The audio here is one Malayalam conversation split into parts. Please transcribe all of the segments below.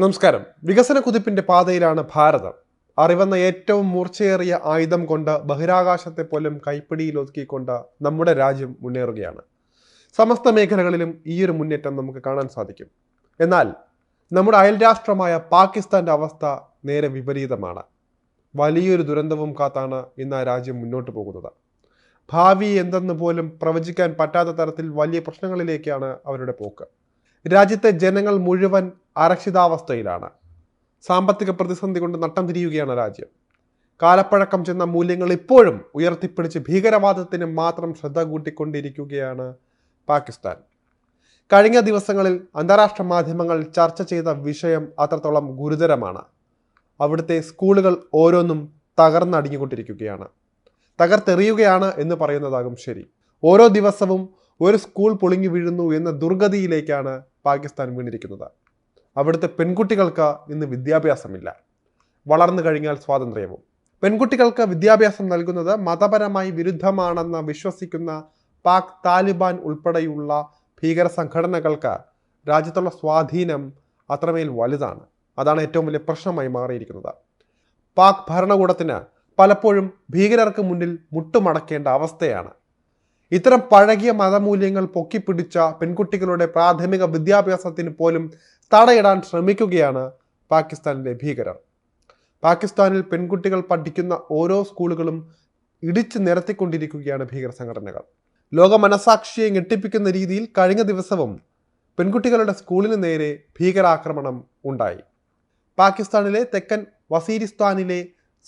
നമസ്കാരം. വികസന കുതിപ്പിന്റെ പാതയിലാണ് ഭാരതം. അറിവെന്ന ഏറ്റവും മൂർച്ചയേറിയ ആയുധം കൊണ്ട് ബഹിരാകാശത്തെ പോലും കൈപ്പിടിയിലൊതുക്കിക്കൊണ്ട് നമ്മുടെ രാജ്യം മുന്നേറുകയാണ്. സമസ്ത മേഖലകളിലും ഈയൊരു മുന്നേറ്റം നമുക്ക് കാണാൻ സാധിക്കും. എന്നാൽ നമ്മുടെ അയൽരാഷ്ട്രമായ പാകിസ്ഥാന്റെ അവസ്ഥ നേരെ വിപരീതമാണ്. വലിയൊരു ദുരന്തവും കാത്താണ് ഇന്ന് ആ രാജ്യം മുന്നോട്ട് പോകുന്നത്. ഭാവി എന്തെന്ന് പോലും പ്രവചിക്കാൻ പറ്റാത്ത തരത്തിൽ വലിയ പ്രശ്നങ്ങളിലേക്കാണ് അവരുടെ പോക്ക്. രാജ്യത്തെ ജനങ്ങൾ മുഴുവൻ അരക്ഷിതാവസ്ഥയിലാണ്. സാമ്പത്തിക പ്രതിസന്ധി കൊണ്ട് നട്ടം തിരിയുകയാണ് രാജ്യം. കാലപ്പഴക്കം ചെന്ന മൂല്യങ്ങൾ ഇപ്പോഴും ഉയർത്തിപ്പിടിച്ച് ഭീകരവാദത്തിന് മാത്രം ശ്രദ്ധ കൂട്ടിക്കൊണ്ടിരിക്കുകയാണ് പാകിസ്ഥാൻ. കഴിഞ്ഞ ദിവസങ്ങളിൽ അന്താരാഷ്ട്ര മാധ്യമങ്ങൾ ചർച്ച ചെയ്ത വിഷയം അത്രത്തോളം ഗുരുതരമാണ്. അവിടുത്തെ സ്കൂളുകൾ ഓരോന്നും തകർന്നടിഞ്ഞുകൊണ്ടിരിക്കുകയാണ് തകർത്തെറിയുകയാണ് എന്ന് പറയുന്നതാകും ശരി. ഓരോ ദിവസവും ഒരു സ്കൂൾ പൊളിഞ്ഞു വീഴുന്നു എന്ന ദുർഗതിയിലേക്കാണ് പാകിസ്ഥാൻ വീണിരിക്കുന്നത്. അവിടുത്തെ പെൺകുട്ടികൾക്ക് ഇന്ന് വിദ്യാഭ്യാസമില്ല. വളർന്നു കഴിഞ്ഞാൽ സ്വാതന്ത്ര്യവും. പെൺകുട്ടികൾക്ക് വിദ്യാഭ്യാസം നൽകുന്നത് മതപരമായി വിരുദ്ധമാണെന്ന് വിശ്വസിക്കുന്ന പാക് താലിബാൻ ഉൾപ്പെടെയുള്ള ഭീകര സംഘടനകൾക്ക് രാജ്യത്തുള്ള സ്വാധീനം അത്രമേൽ വലുതാണ്. അതാണ് ഏറ്റവും വലിയ പ്രശ്നമായി മാറിയിരിക്കുന്നത്. പാക് ഭരണകൂടത്തിന് പലപ്പോഴും ഭീകരർക്ക് മുന്നിൽ മുട്ടുമടക്കേണ്ട അവസ്ഥയാണ്. ഇത്തരം പഴകിയ മതമൂല്യങ്ങൾ പൊക്കിപ്പിടിച്ച പെൺകുട്ടികളുടെ പ്രാഥമിക വിദ്യാഭ്യാസത്തിന് പോലും തടയിടാൻ ശ്രമിക്കുകയാണ് പാകിസ്ഥാനിലെ ഭീകരർ. പാകിസ്ഥാനിൽ പെൺകുട്ടികൾ പഠിക്കുന്ന ഓരോ സ്കൂളുകളും ഇടിച്ചു നിരത്തിക്കൊണ്ടിരിക്കുകയാണ് ഭീകര സംഘടനകൾ. ലോക മനസാക്ഷിയെ ഞെട്ടിപ്പിക്കുന്ന രീതിയിൽ കഴിഞ്ഞ ദിവസവും പെൺകുട്ടികളുടെ സ്കൂളിന് നേരെ ഭീകരാക്രമണം ഉണ്ടായി. പാകിസ്ഥാനിലെ തെക്കൻ വസീരിസ്ഥാനിലെ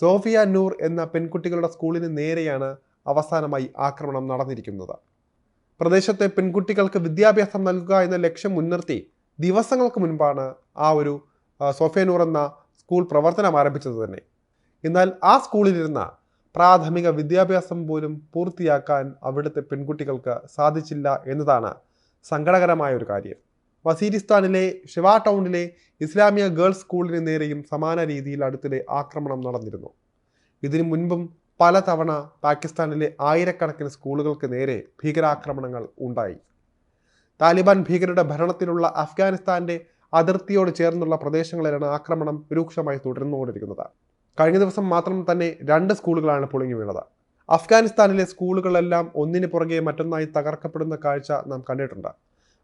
സോഫിയ നൂർ എന്ന പെൺകുട്ടികളുടെ സ്കൂളിന് നേരെയാണ് അവസാനമായി ആക്രമണം നടന്നിരിക്കുന്നത്. പ്രദേശത്തെ പെൺകുട്ടികൾക്ക് വിദ്യാഭ്യാസം നൽകുക എന്ന ലക്ഷ്യം മുൻനിർത്തി ദിവസങ്ങൾക്ക് മുൻപാണ് ആ ഒരു സോഫിയനൂർ എന്ന സ്കൂൾ പ്രവർത്തനം ആരംഭിച്ചത് തന്നെ. എന്നാൽ ആ സ്കൂളിലിരുന്ന പ്രാഥമിക വിദ്യാഭ്യാസം പോലും പൂർത്തിയാക്കാൻ അവിടുത്തെ പെൺകുട്ടികൾക്ക് സാധിച്ചില്ല എന്നതാണ് സങ്കടകരമായ ഒരു കാര്യം. വസീരിസ്ഥാനിലെ ഷിവ ടൗണിലെ ഇസ്ലാമിയ ഗേൾസ് സ്കൂളിന് നേരെയും സമാന രീതിയിൽ അടുത്തിടെ ആക്രമണം നടന്നിരുന്നു. ഇതിനു മുൻപും പലതവണ പാകിസ്ഥാനിലെ ആയിരക്കണക്കിന് സ്കൂളുകൾക്ക് നേരെ ഭീകരാക്രമണങ്ങൾ ഉണ്ടായി. താലിബാൻ ഭീകരരുടെ ഭരണത്തിലുള്ള അഫ്ഗാനിസ്ഥാന്റെ അതിർത്തിയോട് ചേർന്നുള്ള പ്രദേശങ്ങളിലാണ് ആക്രമണം രൂക്ഷമായി തുടർന്നുകൊണ്ടിരിക്കുന്നത് കഴിഞ്ഞ ദിവസം മാത്രം തന്നെ രണ്ട് സ്കൂളുകളാണ് പൊളിഞ്ഞു വീണത്. അഫ്ഗാനിസ്ഥാനിലെ സ്കൂളുകളെല്ലാം ഒന്നിന് പുറകെ മറ്റൊന്നായി തകർക്കപ്പെടുന്ന കാഴ്ച നാം കണ്ടിട്ടുണ്ട്.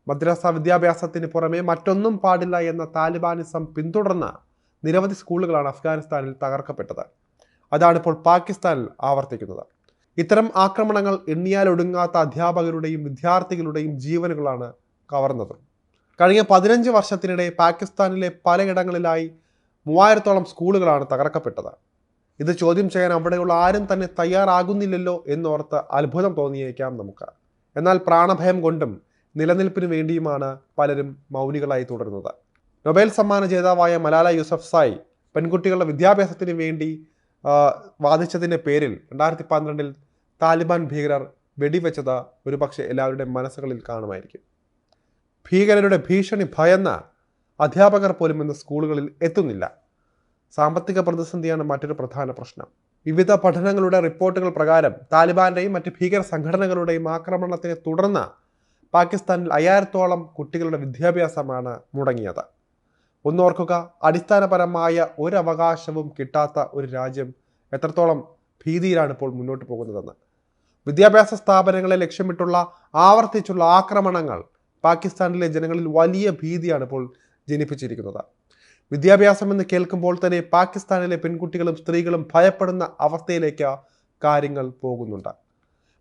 മദ്രസ വിദ്യാഭ്യാസത്തിന് പുറമെ മറ്റൊന്നും പാടില്ല എന്ന താലിബാനിസം പിന്തുടർന്ന നിരവധി സ്കൂളുകളാണ് അഫ്ഗാനിസ്ഥാനിൽ തകർക്കപ്പെട്ടത്. അതാണ് ഇപ്പോൾ പാകിസ്ഥാനിൽ ആവർത്തിക്കുന്നത്. ഇത്തരം ആക്രമണങ്ങൾ എണ്ണിയാലൊടുങ്ങാത്ത അധ്യാപകരുടെയും വിദ്യാർത്ഥികളുടെയും ജീവനുകളാണ് കവർന്നത്. കഴിഞ്ഞ പതിനഞ്ച് വർഷത്തിനിടെ പാകിസ്ഥാനിലെ പലയിടങ്ങളിലായി മൂവായിരത്തോളം സ്കൂളുകളാണ് തകർക്കപ്പെട്ടത്. ഇത് ചോദ്യം ചെയ്യാൻ അവിടെയുള്ള ആരും തന്നെ തയ്യാറാകുന്നില്ലല്ലോ എന്നോർത്ത് അത്ഭുതം തോന്നിയേക്കാം നമുക്ക്. എന്നാൽ പ്രാണഭയം കൊണ്ടും നിലനിൽപ്പിനു വേണ്ടിയുമാണ് പലരും മൗനികളായി തുടരുന്നത്. നൊബേൽ സമ്മാന ജേതാവായ മലാല യൂസഫ് സായ് പെൺകുട്ടികളുടെ വിദ്യാഭ്യാസത്തിന് വേണ്ടി വാദിച്ചതിന്റെ പേരിൽ രണ്ടായിരത്തി പന്ത്രണ്ടിൽ താലിബാൻ ഭീകരർ വെടിവെച്ചത് ഒരുപക്ഷെ എല്ലാവരുടെയും മനസ്സുകളിൽ കാണുമായിരിക്കും. ഭീകരരുടെ ഭീഷണി ഭയന്ന അധ്യാപകർ പോലും ഇന്ന് സ്കൂളുകളിൽ എത്തുന്നില്ല. സാമ്പത്തിക പ്രതിസന്ധിയാണ് മറ്റൊരു പ്രധാന പ്രശ്നം. വിവിധ പഠനങ്ങളുടെ റിപ്പോർട്ടുകൾ പ്രകാരം താലിബാന്റെയും മറ്റ് ഭീകര സംഘടനകളുടെയും ആക്രമണത്തിനെ തുടർന്ന് പാകിസ്ഥാനിൽ അയ്യായിരത്തോളം കുട്ടികളുടെ വിദ്യാഭ്യാസമാണ് മുടങ്ങിയത്. ഒന്നോർക്കുക. അടിസ്ഥാനപരമായ ഒരു അവകാശവും കിട്ടാത്ത ഒരു രാജ്യം എത്രത്തോളം ഭീതിയിലാണ് ഇപ്പോൾ മുന്നോട്ട് പോകുന്നതെന്ന്. വിദ്യാഭ്യാസ സ്ഥാപനങ്ങളെ ലക്ഷ്യമിട്ടുള്ള ആവർത്തിച്ചുള്ള ആക്രമണങ്ങൾ പാകിസ്ഥാനിലെ ജനങ്ങളിൽ വലിയ ഭീതിയാണ് ഇപ്പോൾ ജനിപ്പിച്ചിരിക്കുന്നത്. വിദ്യാഭ്യാസം എന്ന് കേൾക്കുമ്പോൾ തന്നെ പാകിസ്ഥാനിലെ പെൺകുട്ടികളും സ്ത്രീകളും ഭയപ്പെടുന്ന അവസ്ഥയിലേക്ക് കാര്യങ്ങൾ പോകുന്നുണ്ട്.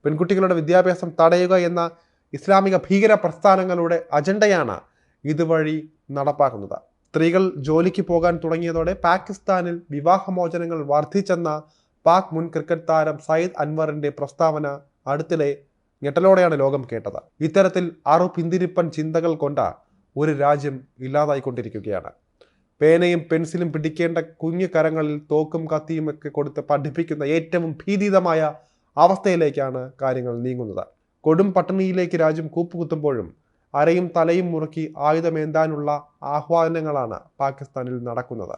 പെൺകുട്ടികളുടെ വിദ്യാഭ്യാസം തടയുക എന്ന ഇസ്ലാമിക ഭീകര പ്രസ്ഥാനങ്ങളുടെ അജണ്ടയാണ് ഇതുവഴി നടപ്പാക്കുന്നത്. സ്ത്രീകൾ ജോലിക്ക് പോകാൻ തുടങ്ങിയതോടെ പാകിസ്ഥാനിൽ വിവാഹമോചനങ്ങൾ വർദ്ധിച്ചെന്ന പാക് മുൻ ക്രിക്കറ്റ് താരം സയ്യിദ് അൻവറിന്റെ പ്രസ്താവന അടുത്തിടെ ഞെട്ടലോടെയാണ് ലോകം കേട്ടത്. ഇത്തരത്തിൽ അറു പിന്തിരിപ്പൻ ചിന്തകൾ കൊണ്ട ഒരു രാജ്യം ഇല്ലാതായിക്കൊണ്ടിരിക്കുകയാണ്. പേനയും പെൻസിലും പിടിക്കേണ്ട കുഞ്ഞു കരങ്ങളിൽ തോക്കും കത്തിയും ഒക്കെ കൊടുത്ത് പഠിപ്പിക്കുന്ന ഏറ്റവും ഭീതിതമായ അവസ്ഥയിലേക്കാണ് കാര്യങ്ങൾ നീങ്ങുന്നത്. കൊടും പട്ടിണിയിലേക്ക് രാജ്യം കൂപ്പുകുത്തുമ്പോഴും അരയും തലയും മുറുക്കി ആയുധമേന്താനുള്ള ആഹ്വാനങ്ങളാണ് പാകിസ്ഥാനിൽ നടക്കുന്നത്.